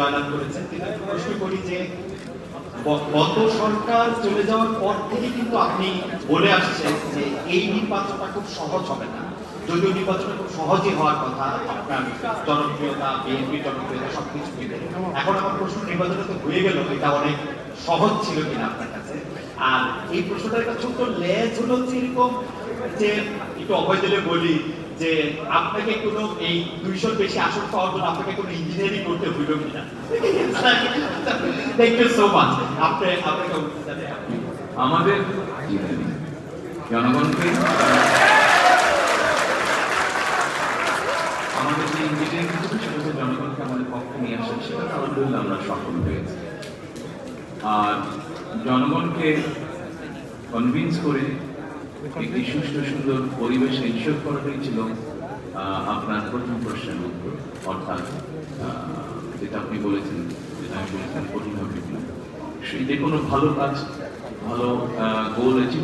জয়লাভ করেছেন একটু প্রশ্ন করি যে গত সরকার চলে যাওয়ার পর থেকে কিন্তু আপনি বলে আসছেন যে এই নির্বাচনটা খুব সহজ হবে না। যদিও নির্বাচনটা খুব সহজই হওয়ার কথা, আপনার জনপ্রিয়তা, বিএনপি জনপ্রিয়তা সবকিছু মিলে। এখন আমার প্রশ্ন, নির্বাচনটা তো হয়ে গেল, এটা অনেক সহজ ছিল কিনা আপনার কাছে? আর এই প্রশ্নটা একটা ছোট্ট লেজ হলো হচ্ছে এরকম যে, একটু দিলে বলি যে আপনাকে কোনো এই দুইশোর বেশি আসন পাওয়ার জন্য আপনাকে কোনো ইঞ্জিনিয়ারিং করতে হইল কিনা? থ্যাংক ইউ সো মাচ আপনি আপনাকে আমাদের জনগণকে, আমাদের যে ইঞ্জিনিয়ারিং সেটা জনগণকে আমাদের পক্ষে নিয়ে আসা সেটা আলহামদুলিল্লাহ আমরা সফল হয়েছি। আর জনগণকে কনভিন্স করে একটি সুষ্ঠু সুন্দর পরিবেশ ইনশোর করা হয়েছিল আপনার প্রথম প্রশ্নের উত্তর, অর্থাৎ যেটা আপনি বলেছেন, যেটা আমি বলেছেন কঠিন হবে যে কোনো ভালো কাজ, ভালো গোল অ্যাচিভ